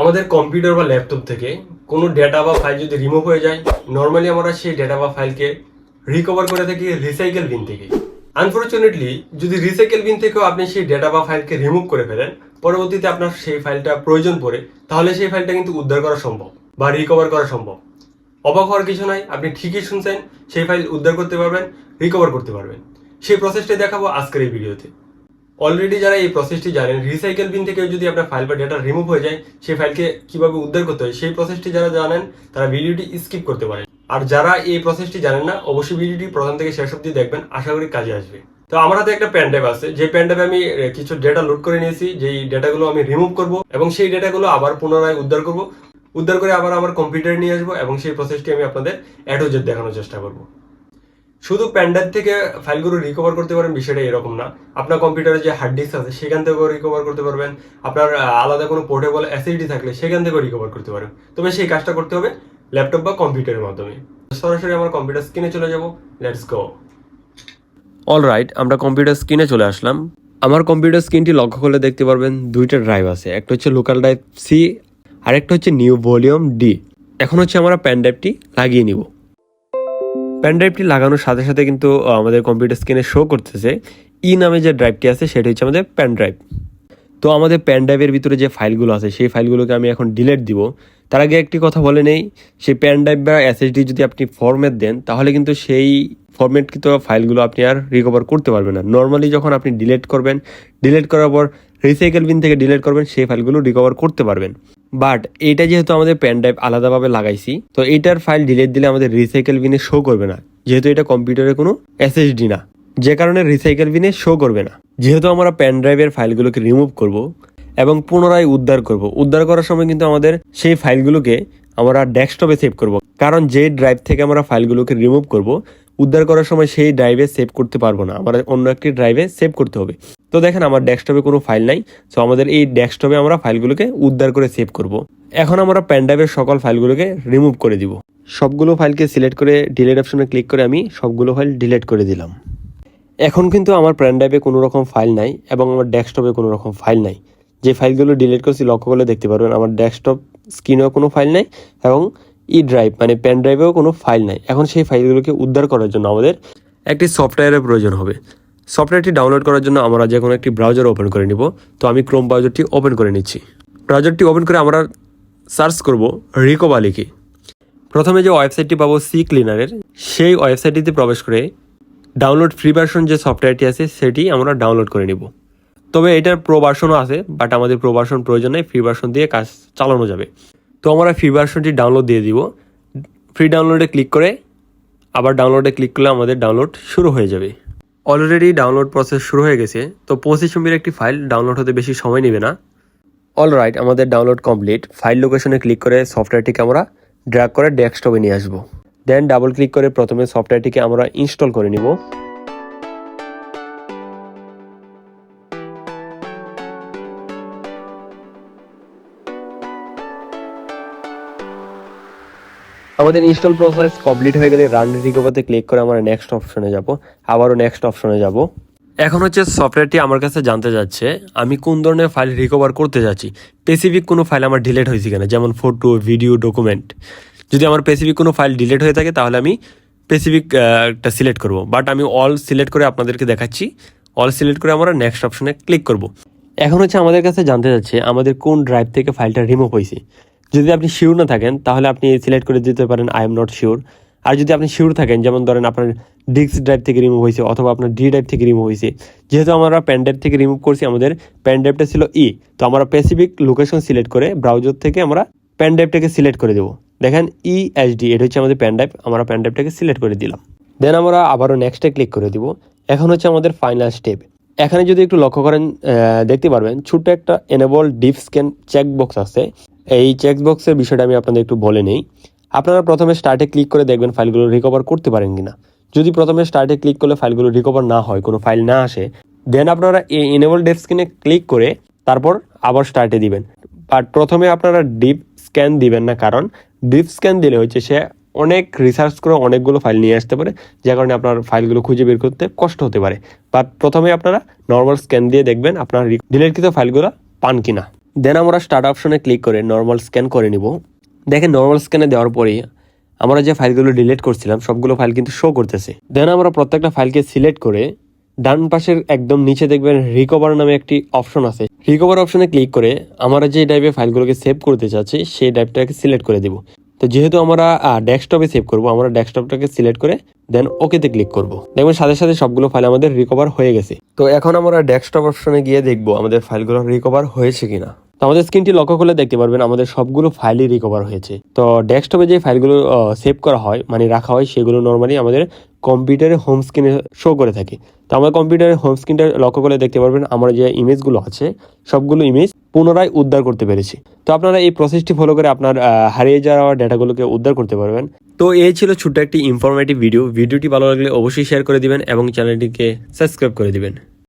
আমাদের কম্পিউটার বা ল্যাপটপ থেকে কোনো ডেটা বা ফাইল যদি রিমুভ হয়ে যায় নর্মালি আমরা সেই ডেটা বা ফাইলকে রিকভার করে থাকি রিসাইকেল বিন থেকে। আনফর্চুনেটলি যদি রিসাইকেল বিন থেকেও আপনি সেই ডেটা বা ফাইলকে রিমুভ করে ফেলেন, পরবর্তীতে আপনার সেই ফাইলটা প্রয়োজন পড়ে, তাহলে সেই ফাইলটা কিন্তু উদ্ধার করা সম্ভব বা রিকভার করা সম্ভব। অবাক হওয়ার কিছু নাই, আপনি ঠিকই শুনছেন, সেই ফাইল উদ্ধার করতে পারবেন রিকভার করতে পারবেন। সেই প্রসেসটাই দেখাবো আজকের এই ভিডিওতে। অলরেডি যারা এই প্রসেসটি জানেন রিসাইকেল বিন থেকে যদি আপনার ফাইল বা ডেটা রিমুভ হয়ে যায়, সেই ফাইলকে কীভাবে উদ্ধার করতে হয়, সেই প্রসেসটি যারা জানেন, তারা ভিডিওটি স্কিপ করতে পারেন। আর যারা এই প্রসেসটি জানেন না, অবশ্যই ভিডিওটি প্রথম থেকে শেষ অব্দি দেখবেন, আশা করি কাজে আসবে। তো আমার হাতে একটা প্যান ড্রাইভ আছে, যে প্যান আমি কিছু ডেটা লোড করে নিয়েছি, যেই ডেটাগুলো আমি রিমুভ করব, এবং সেই ডেটাগুলো আবার পুনরায় উদ্ধার করব। উদ্ধার করে আবার আমার কম্পিউটারে নিয়ে আসব, এবং সেই প্রসেসটি আমি আপনাদের অ্যাডোজের দেখানোর চেষ্টা করব। শুধু প্যান্ডার থেকে ফাইলগুলো রিকভার করতে পারেন বিষয়টা এরকম না। আপনার কম্পিউটারে যে হার্ড ডিস্ক আছে, সেখান থেকেও রিকভার করতে পারবেন। আপনার আলাদা কোনো পোর্টেবল অ্যাসিডিটি থাকলে সেখান থেকেও রিকভার করতে পারেন। তবে সেই কাজটা করতে হবে ল্যাপটপ বা কম্পিউটারের মাধ্যমে। সরাসরি আমার কম্পিউটার স্ক্রিনে চলে যাব। লেটস গো অল রাইট আমরা কম্পিউটার স্ক্রিনে চলে আসলাম। আমার কম্পিউটার স্ক্রিনটি লক্ষ্য করলে দেখতে পারবেন দুইটা ড্রাইভ আছে। একটা হচ্ছে লোকাল ড্রাইভ সি আর একটা হচ্ছে নিউ ভলিউম ডি এখন হচ্ছে আমরা প্যান ড্রাইভটি লাগিয়ে নিব। প্যান ড্রাইভটি লাগানোর সাথে সাথে কিন্তু আমাদের কম্পিউটার স্ক্রিনে শো করতেছে। ই নামে যে ড্রাইভটি আছে, সেটা হচ্ছে আমাদের প্যান ড্রাইভ তো আমাদের প্যান ড্রাইভের ভিতরে যে ফাইলগুলো আছে, সেই ফাইলগুলোকে আমি এখন ডিলেট দিব। তার আগে একটি কথা বলে নেই, সেই প্যান ড্রাইভ বা এসএসডি যদি আপনি ফরম্যাট দেন, তাহলে কিন্তু সেই ফরম্যাটকৃত ফাইলগুলো আপনি আর রিকভার করতে পারবেন না। নর্মালি যখন আপনি ডিলেট করবেন ডিলেট করার পর রিসাইকেল বিন থেকে ডিলেট করবেন, সেই ফাইলগুলো রিকভার করতে পারবেন। বাট এটা যেহেতু আমাদের প্যান ড্রাইভ আলাদাভাবে লাগাইছি, তো এইটার ফাইল ডিলেট দিলে আমাদের রিসাইকেল বিনে শো করবে না। যেহেতু এটা কম্পিউটারে কোনো এসএসডি না, যে কারণে রিসাইকেল বিনে শো করবে না। যেহেতু আমরা প্যান ড্রাইভের ফাইলগুলোকে রিমুভ করব এবং পুনরায় উদ্ধার করব। উদ্ধার করার সময় কিন্তু আমাদের সেই ফাইলগুলোকে আমরা ডেস্কটপে সেভ করব। কারণ যে ড্রাইভ থেকে আমরা ফাইলগুলোকে রিমুভ করব উদ্ধার করার সময় সেই ড্রাইভে সেভ করতে পারব না। আমরা অন্য একটি ড্রাইভে সেভ করতে হবে। তো দেখেন, আমার ডেস্কটপে কোনো ফাইল নাই। সো আমাদের এই ডেস্কটপে আমরা ফাইলগুলোকে উদ্ধার করে সেভ করব। এখন আমরা প্যান ড্রাইভের সকল ফাইলগুলোকে রিমুভ করে দিব। সবগুলো ফাইলকে সিলেক্ট করে ডিলিট অপশনে ক্লিক করে আমি সবগুলো ফাইল ডিলিট করে দিলাম। এখন কিন্তু আমার প্যান ড্রাইভে কোনো রকম ফাইল নাই এবং আমার ডেস্কটপে কোনো রকম ফাইল নাই। যে ফাইলগুলো ডিলিট করছি, লক্ষ্য করলে দেখতে পারবেন, আমার ডেস্কটপ স্ক্রিনেও কোনো ফাইল নাই এবং ই ড্রাইভ মানে পেন ড্রাইভেও কোনো ফাইল নাই। এখন সেই ফাইলগুলোকে উদ্ধার করার জন্য আমাদের একটি সফটওয়্যারের প্রয়োজন হবে। সফটওয়্যারটি ডাউনলোড করার জন্য আমরা যে কোনো একটি ব্রাউজার ওপেন করে নিব। তো আমি ক্রোম ব্রাউজারটি ওপেন করে নিচ্ছি। ব্রাউজারটি ওপেন করে আমরা সার্চ করব রিকোবা লিখে প্রথমে যে ওয়েবসাইটটি পাবো সি ক্লিনারের সেই ওয়েবসাইটটিতে প্রবেশ করে ডাউনলোড ফ্রি ভার্সন যে সফটওয়্যারটি আছে, সেটি আমরা ডাউনলোড করে নিব। তবে এটার প্রো ভার্সনও আছে বাট আমাদের প্রো ভার্সন প্রয়োজন নেই ফ্রি ভার্সন দিয়ে কাজ চালানো যাবে। তো আমরা ফ্রি ভার্সনটি ডাউনলোড দিয়ে দিব। ফ্রি ডাউনলোডে ক্লিক করে আবার ডাউনলোডে ক্লিক করলে আমাদের ডাউনলোড শুরু হয়ে যাবে। অলরেডি ডাউনলোড প্রসেস শুরু হয়ে গেছে, তো পঁচিশ এমবির একটি ফাইল ডাউনলোড হতে বেশি সময় নেবে না। অল রাইট আমাদের ডাউনলোড কমপ্লিট ফাইল লোকেশনে ক্লিক করে সফটওয়্যারটিকে আমরা ড্র্যাগ করে ডেস্কটপে নিয়ে আসব। দেন ডাবল ক্লিক করে প্রথমে সফটওয়্যারটিকে আমরা ইনস্টল করে নিব। আমাদের ইনস্টল প্রসেস কমপ্লিট হয়ে গেলে রান রিকভারতে ক্লিক করে আমরা নেক্সট অপশনে যাব। আবারও নেক্সট অপশনে যাব। এখন হচ্ছে সফটওয়্যারটি আমার কাছে জানতে যাচ্ছে, আমি কোন ধরনের ফাইল রিকভার করতে যাচ্ছি? স্পেসিফিক কোনো ফাইল আমার ডিলেট হয়েছে কিনা? যেমন ফটো ভিডিও ডকুমেন্ট যদি আমার স্পেসিফিক কোনো ফাইল ডিলেট হয়ে থাকে, তাহলে আমি স্পেসিফিক একটা সিলেক্ট করব। বাট আমি অল সিলেক্ট করে আপনাদেরকে দেখাচ্ছি। অল সিলেক্ট করে আমরা নেক্সট অপশনে ক্লিক করব। এখন হচ্ছে আমাদের কাছে জানতে যাচ্ছে, আমাদের কোন ড্রাইভ থেকে ফাইলটা রিমুভ হয়েছে? যদি আপনি শিওর না থাকেন, তাহলে আপনি সিলেক্ট করে দিতে পারেন আই এম নট শিওর আর যদি আপনি শিওর থাকেন, যেমন ধরেন আপনার ডিস্ক ড্রাইভ থেকে রিমুভ হয়েছে অথবা আপনার ডি ড্রাইভ থেকে রিমুভ হয়েছে, যেহেতু আমরা প্যান ড্রাইভ থেকে রিমুভ করছি, আমাদের প্যান ড্রাইভটা ছিল ই তো আমরা স্পেসিফিক লোকেশন সিলেক্ট করে ব্রাউজার থেকে আমরা প্যান ড্রাইভটাকে সিলেক্ট করে দেবো। দেখেন ই এইচডি এটা হচ্ছে আমাদের প্যান ড্রাইভ আমরা প্যান ড্রাইভটাকে সিলেক্ট করে দিলাম। দেন আমরা আবারও নেক্সটে ক্লিক করে দিব। এখন হচ্ছে আমাদের ফাইনাল স্টেপ এখানে যদি একটু লক্ষ্য করেন দেখতে পারবেন, ছোট্ট একটা enable deep scan check box আছে। এই চেক বক্সের বিষয়টা আমি আপনাদের একটু বলে নেই। আপনারা প্রথমে স্টার্টে ক্লিক করে দেখবেন ফাইলগুলো রিকভার করতে পারেন কিনা। যদি প্রথমে স্টার্টে ক্লিক করলে ফাইলগুলো রিকভার না হয়, কোনো ফাইল না আসে দেন আপনারা এই এনেবল ডেপ স্ক্যানে ক্লিক করে তারপর আবার স্টার্টে দিবেন। বাট প্রথমে আপনারা ডিপ স্ক্যান দিবেন না, কারণ ডিপ স্ক্যান দিলে হচ্ছে সে অনেক রিসার্চ করে অনেকগুলো ফাইল নিয়ে আসতে পারে যে কারণে আপনার ফাইলগুলো খুঁজে বের করতে কষ্ট হতে পারে। বাট প্রথমে আপনারা নর্মাল স্ক্যান দিয়ে দেখবেন আপনার ডিলিটকৃত ফাইলগুলো পান কিনা। দেন আমরা স্টার্ট অপশনে ক্লিক করে নর্মাল স্ক্যান করে নিব। দেখেন নর্মাল স্ক্যানে দেওয়ার পরে আমরা যে ফাইলগুলো ডিলিট করছিলাম, সবগুলো ফাইল কিন্তু শো করতেছে। দেন আমরা প্রত্যেকটা ফাইলকে সিলেক্ট করে ডান পাশের একদম নিচে দেখবেন রিকভার নামে একটি অপশন আছে। রিকভার অপশনে ক্লিক করে আমরা যে টাইপের ফাইলগুলোকে সেভ করতে চাচ্ছি, সেই টাইপটাকে সিলেক্ট করে দিব। তো যেহেতু আমরা ডেস্কটপে সেভ করব, আমরা ডেস্কটপটাকে সিলেক্ট করে দেন ওকেতে ক্লিক করব। দেখবেন সাথে সাথে সবগুলো ফাইল আমাদের রিকভার হয়ে গেছে। তো এখন আমরা ডেস্কটপ অপশনে গিয়ে দেখব আমাদের ফাইলগুলো রিকভার হয়েছে কিনা। তো আমাদের স্ক্রিনটি লক্ষ্য করলে দেখতে পারবেন আমাদের সবগুলো ফাইলই রিকভার হয়েছে। তো ডেস্কটপে যে ফাইলগুলো সেভ করা হয় মানে রাখা হয়, সেগুলো নর্মালি আমাদের কম্পিউটারে হোম স্ক্রিনে শো করে থাকে। তো আমার কম্পিউটারের হোম স্ক্রিনটা লক্ষ্য করে দেখতে পারবেন আমার যে ইমেজগুলো আছে, সবগুলো ইমেজ পুনরায় উদ্ধার করতে পেরেছি। তো আপনারা এই প্রসেসটি ফলো করে আপনার হারিয়ে যাওয়া ডেটাগুলোকে উদ্ধার করতে পারবেন। তো এই ছিল ছোট্ট একটি ইনফরমেটিভ ভিডিও ভিডিওটি ভালো লাগলে অবশ্যই শেয়ার করে দিবেন এবং চ্যানেলটিকে সাবস্ক্রাইব করে দিবেন।